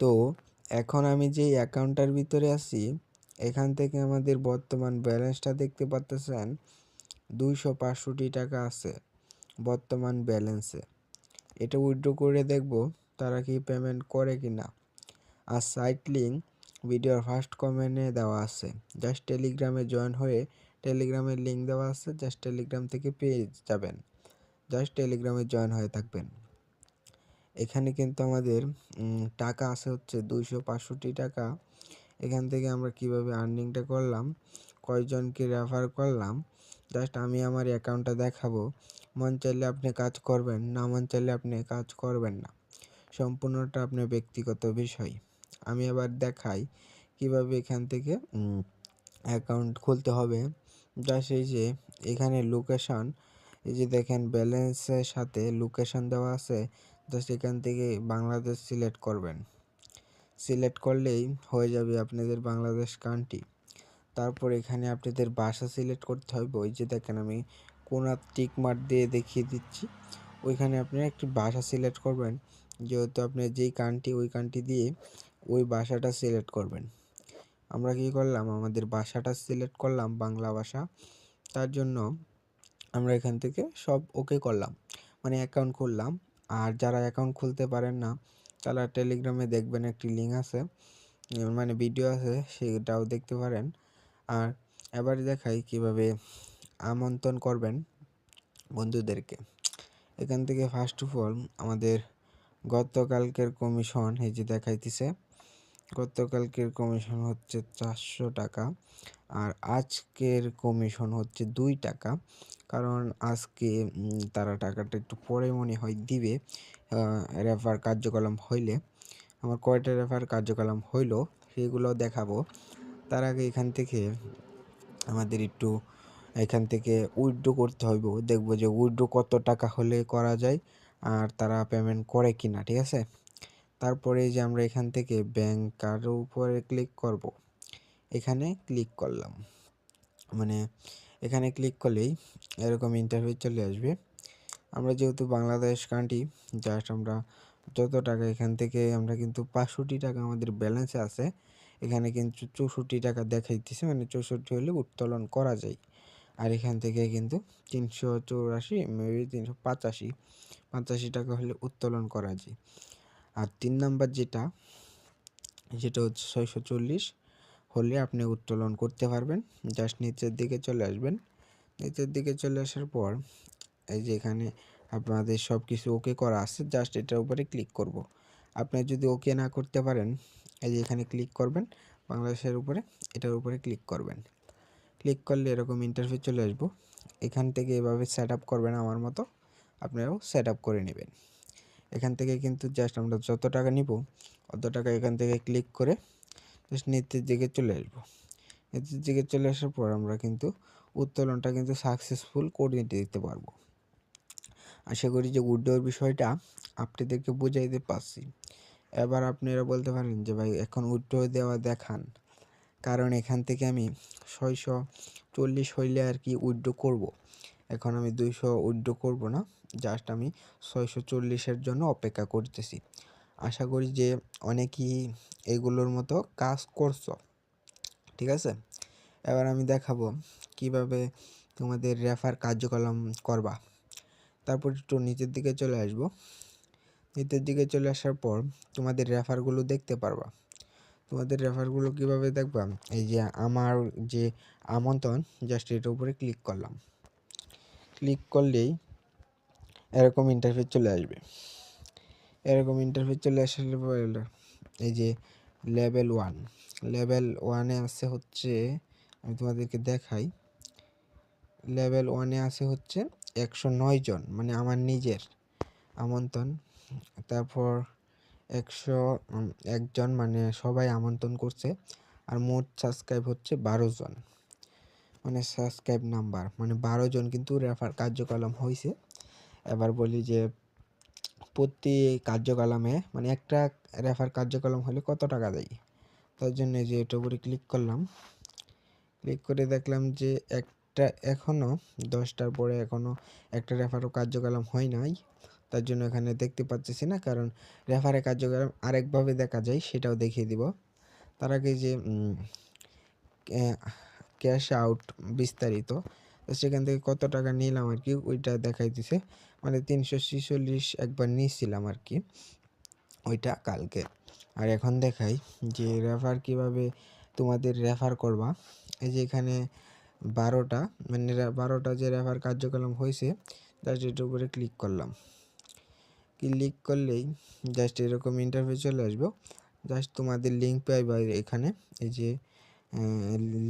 তো এখন আমি যেই অ্যাকাউন্টটার ভিতরে আছি, এখান থেকে আমাদের বর্তমান ব্যালেন্সটা দেখতে পাচ্তেছেন দুইশো পাঁচষট্টি টাকা আছে বর্তমান ব্যালেন্সে। এটা উইথড্র করে দেখব তারা কি পেমেন্ট করে কি না আর সাইট লিঙ্ক ভিডিওর ফার্স্ট কমেন্টে দেওয়া আছে। জাস্ট টেলিগ্রামে জয়েন হয়ে টেলিগ্রামের লিঙ্ক দেওয়া আছে। জাস্ট টেলিগ্রাম থেকে পেয়ে যাবেন। জাস্ট টেলিগ্রামে জয়েন হয়ে থাকবেন। এখানে কিন্তু আমাদের টাকা আছে হচ্ছে দুইশো পাঁচষট্টি টাকা। এখান থেকে আমরা কীভাবে আর্নিংটা করলাম, কয়জনকে রেফার করলাম জাস্ট আমি আমার অ্যাকাউন্টটা দেখাবো। মন চাইলে আপনি কাজ করবেন, না মন চাইলে আপনি কাজ করবেন না। সম্পূর্ণটা আপনার ব্যক্তিগত বিষয়। আমি আবার দেখাই কীভাবে এখান থেকে অ্যাকাউন্ট খুলতে হবে। জাস্ট এই যে এখানে লোকেশন এই যে দেখেন ব্যালেন্সের সাথে লোকেশন দেওয়া আছে। জাস্ট এখান থেকে বাংলাদেশ সিলেক্ট করবেন। সিলেক্ট করলেই হয়ে যাবে আপনাদের বাংলাদেশ কান্ট্রি। তারপর এখানে আপনাদের ভাষা সিলেক্ট করতে হবে। ওই যে দেখেন আমি কোনা টিক মার্ক দিয়ে দেখিয়ে দিচ্ছি। ওইখানে আপনি একটি ভাষা সিলেক্ট করবেন। যেহেতু আপনি যেই কান্ট্রি, ওই কান্ট্রি দিয়ে ওই ভাষাটা সিলেক্ট করবেন। আমরা কি করলাম? আমাদের ভাষাটা সিলেক্ট করলাম, বাংলা ভাষা। তার জন্য আমরা এখান থেকে সব ওকে করলাম। মানে অ্যাকাউন্ট খুললাম। আর যারা অ্যাকাউন্ট খুলতে পারেন না, তারা টেলিগ্রামে দেখবেন একটি লিঙ্ক আছে। মানে ভিডিও আছে, সেটাও দেখতে পারেন। আর এবারে দেখাই কীভাবে আমন্ত্রণ করবেন বন্ধুদেরকে। এখান থেকে ফার্স্ট অফ অল আমাদের গতকালকের কমিশন এই যে দেখাইতেছে গতকালকের কমিশন হচ্ছে চারশো টাকা আর আজকের কমিশন হচ্ছে দুই টাকা। কারণ আজকে তারা টাকাটা একটু পরে মনে হয় দিবে রেফার কার্যকলাপ হইলে। আমার কয়টা রেফার কার্যকলাপ হইল সেগুলো দেখাবো। তার আগে এখান থেকে আমাদের একটু, এখান থেকে উইথড্র করতে হইব। দেখব যে উইথড্র কত টাকা হলে করা যায় আর তারা পেমেন্ট করে কি না ঠিক আছে? তারপরে যে আমরা এখান থেকে ব্যাংক কার্ডের উপরে ক্লিক করব, এখানে ক্লিক করলাম। মানে এখানে ক্লিক করলেই এরকম ইন্টারভিউ চলে আসবে। আমরা যেহেতু বাংলাদেশ কান্ট্রি জাস্ট আমরা যত টাকা এখান থেকে আমরা কিন্তু পাঁচষট্টি টাকা আমাদের ব্যালেন্সে আছে, এখানে কিন্তু চৌষট্টি টাকা দেখাইতেছে মানে চৌষট্টি হলে উত্তোলন করা যায়। আর এখান থেকে কিন্তু তিনশো চৌরাশি মেবি তিনশো পঁচাশি পঁচাশি টাকা হলে উত্তোলন করা যায়। আর তিন নাম্বার যেটা যেটা হচ্ছে ছয়শো চল্লিশ হলে আপনি উত্তোলন করতে পারবেন। জাস্ট নিচের দিকে চলে আসবেন। নিচের দিকে চলে আসার পর, এই যে এখানে আপনাদের সব কিছু ওকে করা আছে, জাস্ট এটার উপরে ক্লিক করব। আপনি যদি ওকে না করতে পারেন, এই যে এখানে ক্লিক করবেন, বাংলাদেশের উপরে, এটার উপরে ক্লিক করবেন। ক্লিক করলে এরকম ইন্টারভিউ চলে আসব। এখান থেকে এভাবে সেট করবেন আমার মতো, আপনারাও সেট করে নেবেন। এখান থেকে কিন্তু জাস্ট আমরা যত টাকা নিব, অত টাকা এখান থেকে ক্লিক করে জাস্ট নিচের দিকে চলে আসব। নিচের দিকে চলে আসার পর আমরা কিন্তু উত্তোলনটা কিন্তু সাকসেসফুল করে দিতে পারব। আশা করি যে উইডোর বিষয়টা আপনাদেরকে বুঝাইতে পারছি। এবার আপনারা বলতে পারেন যে, ভাই, এখন উইড্রো দেওয়া দেখান। কারণ এখান থেকে আমি ছয়শো চল্লিশ হইলে আর কি উইড্রো করব। এখন আমি দুইশো উইড্রো করব না জাস্ট আমি ছয়শো চল্লিশের জন্য অপেক্ষা করতেছি। আশা করি যে অনেকেই এগুলোর মতো কাজ করছ, ঠিক আছে? এবার আমি দেখাবো কীভাবে তোমাদের রেফার কার্যকলাপ করবা। তারপর একটু নিচের দিকে চলে আসব। নিচের দিকে চলে আসার পর তোমাদের রেফারগুলো দেখতে পারবা। তোমাদের রেফারগুলো কীভাবে দেখবা? এই যে আমার যে আমন্ত্রণ জাস্ট এটার উপরে ক্লিক করলাম। ক্লিক করলেই এরকম ইন্টারফেস চলে আসবে। এরকম ইন্টারফেস চলে আসলে এই যে লেভেল ওয়ান লেভেল ওয়ানে আছে হচ্ছে, আমি তোমাদেরকে দেখাই লেভেল ওয়ানে আছে হচ্ছে একশো নয় জন মানে আমার নিজের আমন্ত্রণ। তারপর একশো একজন মানে সবাই আমন্ত্রণ করছে, আর মোট সাবস্ক্রাইব হচ্ছে বারো জন। মানে সাবস্ক্রাইব নাম্বার মানে বারো জন কিন্তু রেফার কার্যকলাম হয়েছে এবার বলি যে, প্রতি কার্যকলামে মানে একটা রেফার কার্যকলাম হলে কত টাকা দেয়? তার জন্য যে এটা উপরে ক্লিক করলাম। ক্লিক করে দেখলাম যে একটা এখনও দশটার পরে এখনও একটা রেফারও কার্যকলাম হয় নাই। তার জন্য এখানে দেখতে পাচ্ছি না, কারণ রেফারে কার্যক্রম আরেকভাবে দেখা যায়, সেটাও দেখিয়ে দিব। তার আগে যে ক্যাশ আউট বিস্তারিত। তো সেখান থেকে কত টাকা নিলাম আর কি, ওইটা দেখাই দিছে মানে তিনশো ছিচল্লিশ একবার নিয়েছিলাম আর কি, ওইটা কালকে। আর এখন দেখাই যে রেফার কীভাবে তোমাদের রেফার করবা। এই যে এখানে বারোটা মানে বারোটা যে রেফার কার্যক্রম হয়েছে জাস্ট এটার উপরে ক্লিক করলাম। ক্লিক করলেই জাস্ট এরকম ইন্টারভিউ চলে আসব। জাস্ট তোমাদের লিঙ্ক পাইবা এখানে, এই যে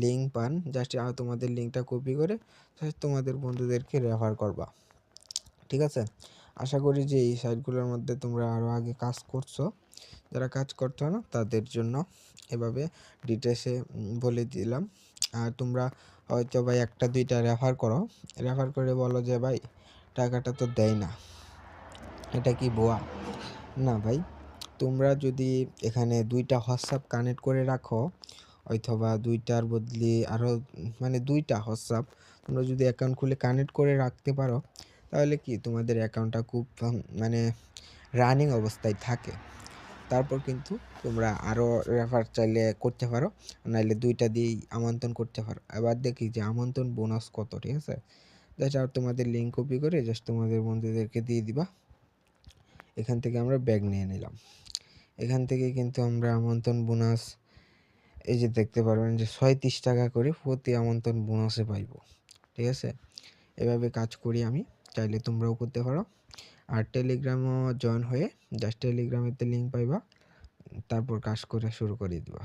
লিঙ্ক পান। জাস্ট তোমাদের লিঙ্কটা কপি করে তোমাদের বন্ধুদেরকে রেফার করবা। ঠিক আছে? আশা করি যে এই সাইটগুলোর মধ্যে তোমরা আরও আগে কাজ করছ। যারা কাজ করতো না, তাদের জন্য এভাবে ডিটেলসে বলে দিলাম। আর তোমরা হয়তো ভাই একটা, দুইটা রেফার করো। রেফার করে বলো যে, ভাই, টাকাটা তো দেয় না। এটা কি বোয়া না ভাই, তোমরা যদি এখানে দুইটা হোয়াটসঅ্যাপ কানেক্ট করে রাখো অথবা দুইটার বদলে আরও মানে দুইটা হোয়াটসঅ্যাপ। তোমরা যদি অ্যাকাউন্ট খুলে কানেক্ট করে রাখতে পারো, তাহলে কি তোমাদের অ্যাকাউন্টটা খুব মানে রানিং অবস্থায় থাকে। তারপর কিন্তু তোমরা আরও রেফার চাইলে করতে পারো, নাইলে দুইটা দিয়েই আমন্ত্রণ করতে পারো। এবার দেখি যে আমন্ত্রণ বোনাস কত, ঠিক আছে? আর তোমাদের লিঙ্ক কপি করে জাস্ট তোমাদের বন্ধুদেরকে দিয়ে দিবা। এখান থেকে আমরা ব্যাগ নিয়ে নিলাম। এখান থেকে কিন্তু আমরা আমন্ত্রণ বোনাস এই যে দেখতে পারবেন যে ছয়ত্রিশ টাকা করে প্রতি আমন্ত্রণ বোনাসে পাইব, ঠিক আছে? এভাবে কাজ করি আমি, চাইলে তোমরাও করতে পারো। আর টেলিগ্রামও জয়েন হয়ে জাস্ট টেলিগ্রামেতে লিঙ্ক পাইবা, তারপর কাজ করে শুরু করে দিবা।